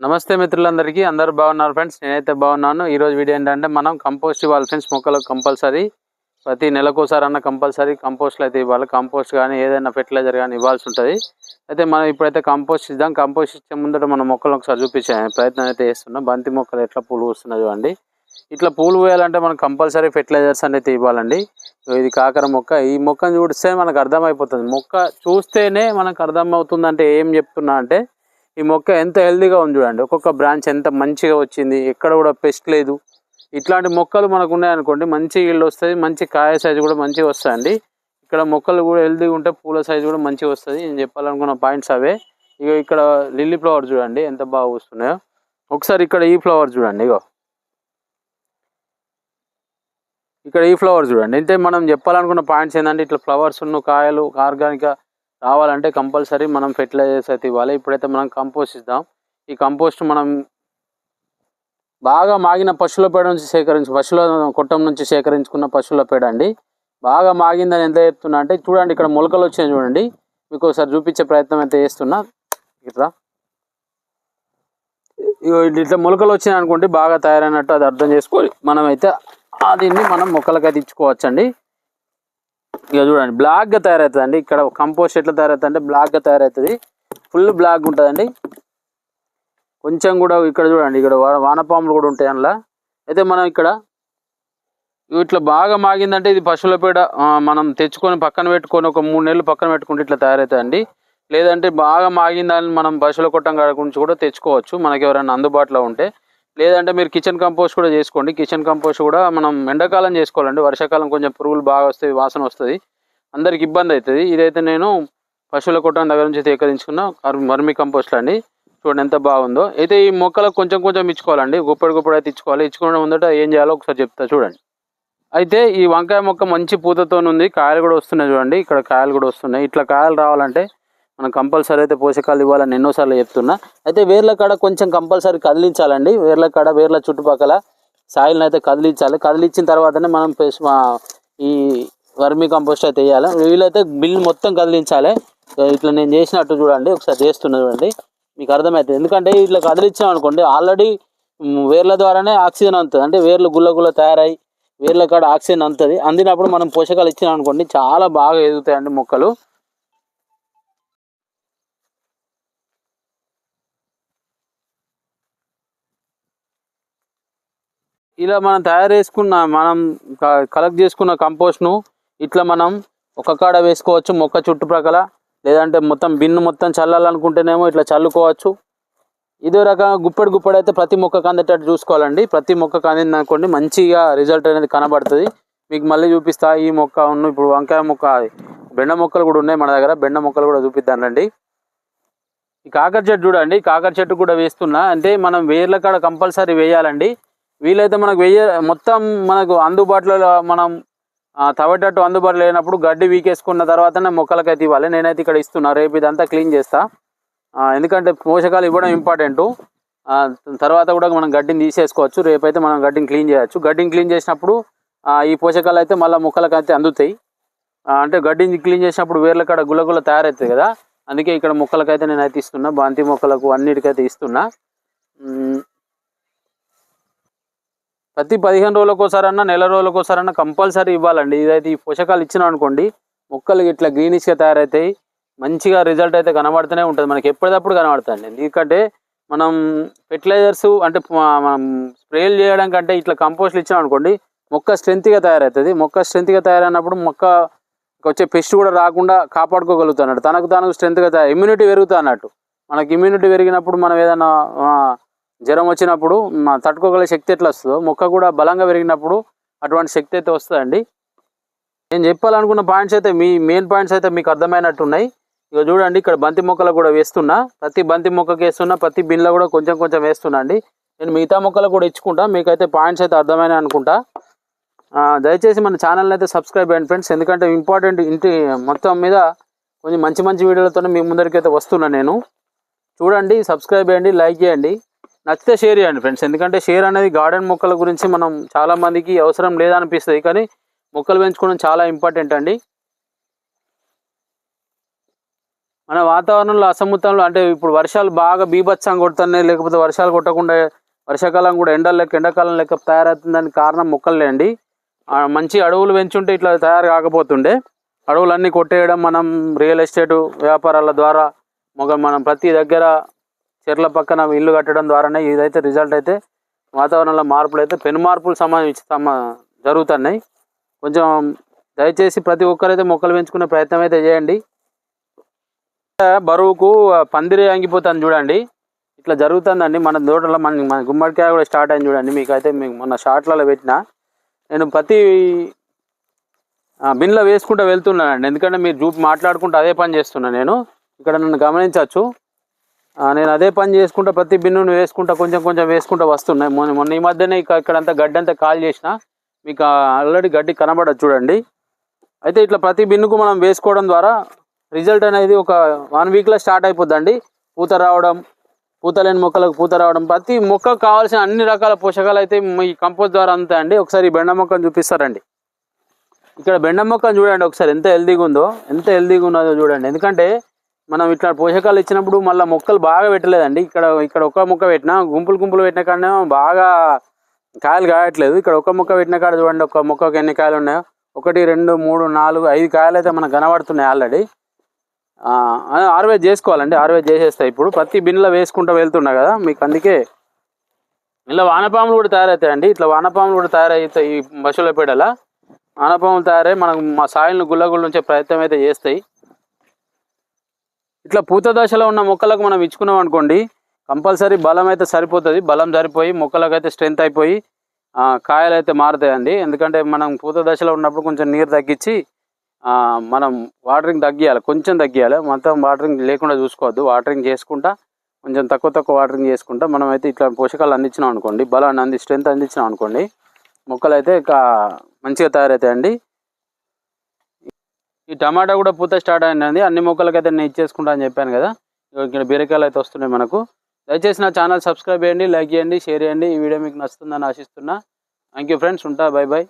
నమస్తే మిత్రులందరికీ అందరూ బాగున్నారు ఫ్రెండ్స్? నేనైతే బాగున్నాను. ఈరోజు వీడియో ఏంటంటే మనం కంపోస్ట్ ఇవ్వాలి ఫ్రెండ్స్ మొక్కలకు కంపల్సరీ. ప్రతి నెలకోసారి అన్న కంపల్సరీ కంపోస్ట్లు అయితే ఇవ్వాలి. కంపోస్ట్ కానీ ఏదైనా ఫెర్టిలైజర్ కానీ ఇవ్వాల్సి ఉంటుంది. అయితే మనం ఇప్పుడైతే కంపోస్ట్ ఇద్దాం. కంపోస్ట్ ఇచ్చే ముందట మన మొక్కలు ఒకసారి చూపించే ప్రయత్నం అయితే చేస్తున్నాం. బంతి మొక్కలు ఎట్లా పూలు వస్తున్నాయి చూడండి. ఇట్లా పూలు పోయాలంటే మనం కంపల్సరీ ఫెర్టిలైజర్స్ అనేది ఇవ్వాలండి. ఇది కాకర మొక్క. ఈ మొక్కను చూస్తే మనకు అర్థమైపోతుంది. మొక్క చూస్తేనే మనకు అర్థమవుతుంది అంటే ఏం చెప్తున్నా అంటే ఈ మొక్క ఎంత హెల్దీగా ఉంది చూడండి. ఒక్కొక్క బ్రాంచ్ ఎంత మంచిగా వచ్చింది ఎక్కడ కూడా పెస్ట్ లేదు. ఇట్లాంటి మొక్కలు మనకు ఉన్నాయనుకోండి మంచి ఇళ్ళు వస్తుంది మంచి కాయ సైజు కూడా మంచిగా వస్తుంది ఇక్కడ మొక్కలు కూడా హెల్దీగా ఉంటే పూల సైజు కూడా మంచిగా వస్తుంది. నేను చెప్పాలనుకున్న పాయింట్స్ అవే. ఇక ఇక్కడ లిల్లీ ఫ్లవర్ చూడండి ఎంత బాగా వస్తున్నాయో ఒకసారి ఇక్కడ ఈ ఫ్లవర్ చూడండి ఇగో. ఇక్కడ ఈ ఫ్లవర్ చూడండి. అంటే మనం చెప్పాలనుకున్న పాయింట్స్ ఏంటంటే ఇట్లా ఫ్లవర్స్ ఉన్న కాయలు ఆర్గానిక్గా రావాలంటే కంపల్సరీ మనం ఫెర్టిలైజర్స్ అయితే ఇవ్వాలి. ఇప్పుడైతే మనం కంపోస్ట్ ఇద్దాం. ఈ కంపోస్ట్ మనం బాగా మాగిన పశువుల పేడ నుంచి సేకరించు పశువుల కొట్టం నుంచి సేకరించుకున్న పశువుల పేడ అండి. బాగా మాగిందని ఎంత చెప్తున్నా అంటే చూడండి ఇక్కడ మొలకలు వచ్చాయి చూడండి. మీకు ఒకసారి చూపించే ప్రయత్నం అయితే చేస్తున్నా. ఇట్లా. ఇగో ఇట్లా మొలకలు వచ్చినాయి అనుకోండి బాగా తయారైనట్టు అది అర్థం చేసుకొని మనమైతే దీన్ని మనం మొక్కలకైతే ఇచ్చుకోవచ్చండి. ఇక చూడండి బ్లాక్గా తయారవుతుంది అండి ఇక్కడ కంపోస్ట్ ఎట్లా తయారవుతుంది అంటే బ్లాక్గా తయారవుతుంది. ఫుల్ బ్లాక్ ఉంటుందండి. కొంచెం కూడా ఇక్కడ చూడండి ఇక్కడ వానపాములు కూడా ఉంటాయి అందులో. అయితే మనం ఇక్కడ ఇట్లా బాగా మాగిందంటే ఇది పశువుల పేడ మనం తెచ్చుకొని పక్కన పెట్టుకొని ఒక మూడు నెలలు పక్కన పెట్టుకుంటే ఇట్లా తయారవుతుందండి. లేదంటే బాగా మాగిందని మనం పశువుల కొట్టం కాడ గురించి కూడా తెచ్చుకోవచ్చు. మనకి ఎవరైనా అందుబాటులో ఉంటే. లేదంటే మీరు కిచెన్ కంపోస్ట్ కూడా చేసుకోండి. కిచెన్ కంపోస్ట్ కూడా మనం ఎండాకాలం చేసుకోవాలండి. వర్షాకాలం కొంచెం పురుగులు బాగా వస్తాయి వాసన వస్తుంది. అందరికి ఇబ్బంది అవుతుంది ఇదైతే నేను పశువుల కొట్టం దగ్గర నుంచి సేకరించుకున్న కర్- వర్మి కంపోస్ట్ అండి చూడండి ఎంత బాగుందో. అయితే ఈ మొక్కలకు కొంచెం కొంచెం ఇచ్చుకోవాలండి. గుప్పడి గుప్పడి అయితే ఇచ్చుకోవాలి. ఇచ్చుకోవడం ముందట ఏం చేయాలో ఒకసారి చెప్తా చూడండి. అయితే ఈ వంకాయ మొక్క మంచి పూతతో ఉంది కాయలు కూడా వస్తున్నాయి చూడండి. ఇక్కడ కాయలు కూడా వస్తున్నాయి. ఇట్లా కాయలు రావాలంటే మనం కంపల్సరీ అయితే పోషకాలు ఇవ్వాలని ఎన్నోసార్లు చెప్తున్నా. అయితే వేర్ల కాడ కొంచెం కంపల్సరీ కదిలించాలండి. వేర్ల కాడ వేర్ల చుట్టుపక్కల సాయిల్ని అయితే కదిలించాలి. కదిలించిన తర్వాతనే మనం మా ఈ వర్మి కంపోస్ట్ అయితే వేయాలి. వీళ్ళైతే బిల్ మొత్తం కదిలించాలి. ఇట్లా నేను చేసినట్టు చూడండి. ఒకసారి చేస్తున్నా చూడండి. మీకు అర్థమవుతుంది ఎందుకంటే ఇట్లా కదిలించాం అనుకోండి ఆల్రెడీ వేర్ల ద్వారానే ఆక్సిజన్ అందుతుంది. అంటే వేర్లు గుల్ల గుల్ల తయారై వేర్ల కాడ ఆక్సిజన్ అందుతుంది. అందినప్పుడు మనం పోషకాలు ఇచ్చినాం అనుకోండి చాలా బాగా ఎదుగుతాయండి మొక్కలు. ఇలా మనం తయారు చేసుకున్న మనం కలెక్ట్ చేసుకున్న కంపోస్ట్ను ఇట్లా మనం ఒక కాడ వేసుకోవచ్చు మొక్క చుట్టుప్రక్కల. లేదంటే మొత్తం బిన్ను మొత్తం చల్లాలనుకుంటేనేమో ఇట్లా చల్లుకోవచ్చు. ఇదే రకంగా గుప్పెడు గుప్పెడు అయితే ప్రతి మొక్కకు అందేటట్టు చూసుకోవాలండి. ప్రతి మొక్కకు అందింది అనుకోండి మంచిగా రిజల్ట్ అనేది కనబడుతుంది. మీకు మళ్ళీ చూపిస్తా ఈ మొక్క ఉన్న ఇప్పుడు వంకాయ మొక్క బెండ మొక్కలు కూడా ఉన్నాయి మన దగ్గర. బెండ మొక్కలు కూడా చూపిద్దానండి ఈ కాకర చెట్టు చూడండి కాకర చెట్టు కూడా వేస్తున్నా. అంటే మనం వేర్ల కాడ కంపల్సరీ వేయాలండి. వీలైతే మనకు వెయ్య మొత్తం మనకు అందుబాటులో మనం తవ్వేటట్టు అందుబాటులో లేనప్పుడు గడ్డి వీకేసుకున్న తర్వాతనే మొక్కలకైతే ఇవ్వాలి. నేనైతే ఇక్కడ ఇస్తున్నా. రేపు ఇదంతా క్లీన్ చేస్తా. ఎందుకంటే పోషకాలు ఇవ్వడం ఇంపార్టెంట్. తర్వాత కూడా మనం గడ్డిని తీసేసుకోవచ్చు. రేపైతే మనం గడ్డిని క్లీన్ చేయవచ్చు గడ్డిని క్లీన్ చేసినప్పుడు ఈ పోషకాలు అయితే మళ్ళీ మొక్కలకైతే అందుతాయి. అంటే గడ్డిని క్లీన్ చేసినప్పుడు వేర్ల కాడ గుల్లగుల్ల తయారవుతుంది కదా. అందుకే ఇక్కడ మొక్కలకైతే నేనైతే ఇస్తున్నా. బంతి మొక్కలకు అన్నిటికైతే ఇస్తున్నా. ప్రతి పదిహేను రోజులకోసారన్నా నెల రోజులకోసారన్నా కంపల్సరీ ఇవ్వాలండి. ఇదైతే ఈ పోషకాలు ఇచ్చినాం అనుకోండి మొక్కలు ఇట్లా గ్రీనిష్గా తయారవుతాయి మంచిగా రిజల్ట్ అయితే కనబడుతూనే ఉంటుంది. మనకి ఎప్పటికప్పుడు కనబడుతుంది ఎందుకంటే మనం ఫెర్టిలైజర్స్ అంటే మనం స్ప్రేలు చేయడం కంటే ఇట్లా కంపోస్ట్లు ఇచ్చినాం అనుకోండి మొక్క స్ట్రెంత్గా తయారవుతుంది మొక్క స్ట్రెంత్గా తయారైనప్పుడు మొక్క వచ్చే పెస్ట్ కూడా రాకుండా కాపాడుకోగలుగుతాడు తనకు తనకు స్ట్రెంత్గా తయారు ఇమ్యూనిటీ పెరుగుతా అన్నట్టు. మనకి ఇమ్యూనిటీ పెరిగినప్పుడు మనం ఏదైనా జ్వరం వచ్చినప్పుడు తట్టుకోగల శక్తి ఎట్లా వస్తుందో మొక్క కూడా బలంగా పెరిగినప్పుడు అటువంటి శక్తి అయితే వస్తుందండి. నేను చెప్పాలనుకున్న పాయింట్స్ అయితే మీ మెయిన్ పాయింట్స్ అయితే మీకు అర్థమైనట్టు ఉన్నాయి ఇక చూడండి ఇక్కడ బంతి మొక్కలు కూడా వేస్తున్నా. ప్రతి బంతి మొక్కకి వేస్తున్నా ప్రతి బిన్లో కూడా కొంచెం కొంచెం వేస్తున్నా అండి నేను మిగతా మొక్కలు కూడా ఇచ్చుకుంటా మీకైతే పాయింట్స్ అయితే అర్థమైన అనుకుంటా. దయచేసి మన ఛానల్ని అయితే సబ్స్క్రైబ్ చేయండి ఫ్రెండ్స్. ఎందుకంటే ఇంపార్టెంట్ ఇంటి మొత్తం మీద కొంచెం మంచి మంచి వీడియోలతోనే మీ ముందరికైతే వస్తున్నా నేను. చూడండి సబ్స్క్రైబ్ చేయండి లైక్ చేయండి. నచ్చితే షేర్ చేయండి ఫ్రెండ్స్ ఎందుకంటే షేర్ అనేది గార్డెన్ మొక్కల గురించి మనం చాలామందికి అవసరం లేదనిపిస్తుంది కానీ మొక్కలు పెంచుకోవడం చాలా ఇంపార్టెంట్ అండి. మన వాతావరణంలో అసమతులంలో అంటే ఇప్పుడు వర్షాలు బాగా బీభత్సంగా కొడుతున్నాయి లేకపోతే వర్షాలు కొట్టకుండా వర్షాకాలం కూడా ఎండలు లెక్క ఎండాకాలం లెక్క తయారవుతుందని కారణం మొక్కలే అండి. మంచి అడవులు పెంచుంటే ఇట్లా తయారు కాకపోతుండే. అడవులన్నీ కొట్టేయడం మనం రియల్ ఎస్టేట్ వ్యాపారాల ద్వారా మొగ మనం ప్రతి దగ్గర చెర్ల పక్కన ఇల్లు కట్టడం ద్వారానే ఇదైతే రిజల్ట్ అయితే వాతావరణంలో మార్పులు అయితే పెను మార్పులు సంబంధించి సమ జరుగుతున్నాయి. కొంచెం దయచేసి ప్రతి ఒక్కరైతే మొక్కలు పెంచుకునే ప్రయత్నం అయితే చేయండి. బరువుకు పందిరి అంగిపోతుంది చూడండి. ఇట్లా జరుగుతుందండి. మన తోటలో మన మన గుమ్మడికాయ కూడా స్టార్ట్ అయింది చూడండి. మీకు అయితే మీకు మొన్న షార్ట్లలో పెట్టిన. నేను ప్రతి బిన్లో వేసుకుంటూ వెళ్తున్నానండి. ఎందుకంటే మీరు చూపి మాట్లాడుకుంటూ అదే పని చేస్తున్నాను నేను. ఇక్కడ నన్ను గమనించవచ్చు. నేను అదే పని చేసుకుంటా ప్రతి బిన్నును వేసుకుంటా కొంచెం కొంచెం వేసుకుంటా వస్తున్నాయి మొన్న మొన్న ఈ మధ్యనే ఇక్కడంతా గడ్డి అంతా కాల్ చేసిన మీకు ఆల్రెడీ గడ్డి కనబడదు చూడండి. అయితే ఇట్లా ప్రతి బిన్నుకు మనం వేసుకోవడం ద్వారా రిజల్ట్ అనేది ఒక వన్ వీక్లో స్టార్ట్ అయిపోద్దండి. పూత రావడం పూత లేని మొక్కలకు పూత రావడం ప్రతి మొక్కకు కావాల్సిన అన్ని రకాల పోషకాలు అయితే ఈ కంపోస్ట్ ద్వారా అందుతాయండి ఒకసారి ఈ బెండ మొక్కను చూపిస్తారండి. ఇక్కడ బెండ మొక్కను చూడండి ఒకసారి ఎంత హెల్దీగా ఉందో ఎంత హెల్దీగా ఉన్నదో చూడండి. ఎందుకంటే మనం ఇట్లా పోషకాలు ఇచ్చినప్పుడు మళ్ళీ మొక్కలు బాగా పెట్టలేదండి. ఇక్కడ ఇక్కడ ఒక మొక్క పెట్టినా గుంపులు గుంపులు పెట్టిన కాడనే బాగా కాయలు కాయట్లేదు. ఇక్కడ ఒక మొక్క పెట్టిన కాడ చూడండి ఒక మొక్కకు ఎన్ని కాయలు ఉన్నాయో. ఒకటి రెండు మూడు నాలుగు ఐదు కాయలు అయితే మనకు కనబడుతున్నాయి ఆల్రెడీ ఆర్వేజ్ చేసుకోవాలండి. ఆర్వేజ్ చేసేస్తాయి ఇప్పుడు. ప్రతి బిన్లో వేసుకుంటూ వెళ్తున్నా కదా మీకు అందుకే. ఇలా వానపాములు కూడా తయారవుతాయండి ఇట్లా వానపాములు కూడా తయారవుతాయి ఈ పశువుల పేడల. వానపాములు తయారై మనకు మా సాయిల్ని గుల్లగుల్ల ఉంచే ప్రయత్నం అయితే చేస్తాయి. ఇట్లా పూత దశలో ఉన్న మొక్కలకు మనం ఇచ్చుకున్నాం అనుకోండి కంపల్సరీ బలం అయితే సరిపోతుంది. బలం సరిపోయి మొక్కలకు అయితే స్ట్రెంత్ అయిపోయి కాయలు అయితే మారుతాయండి. ఎందుకంటే మనం పూత దశలో ఉన్నప్పుడు కొంచెం నీరు తగ్గించి మనం వాటరింగ్ తగ్గియాలి కొంచెం తగ్గియాలి. మొత్తం వాటరింగ్ లేకుండా చూసుకోవద్దు. వాటరింగ్ చేసుకుంటా కొంచెం తక్కువ తక్కువ వాటరింగ్ చేసుకుంటా మనం అయితే ఇట్లా పోషకాలు అందించినాం అనుకోండి బలాన్ని అంది స్ట్రెంత్ అందించినాం అనుకోండి మొక్కలు అయితే ఇక మంచిగా తయారవుతాయండి. ఈ టమాటా కూడా పూత స్టార్ట్ అయినది అన్ని మొక్కలకైతే నేను ఇచ్చేసుకుంటా అని చెప్పాను కదా. ఇక్కడ బీరకాయలు అయితే వస్తున్నాయి మనకు. దయచేసి నా ఛానల్ సబ్స్క్రైబ్ చేయండి లైక్ చేయండి షేర్ చేయండి. ఈ వీడియో మీకు నచ్చుతుందని ఆశిస్తున్నా. థ్యాంక్ యూ ఫ్రెండ్స్ ఉంటా బై బాయ్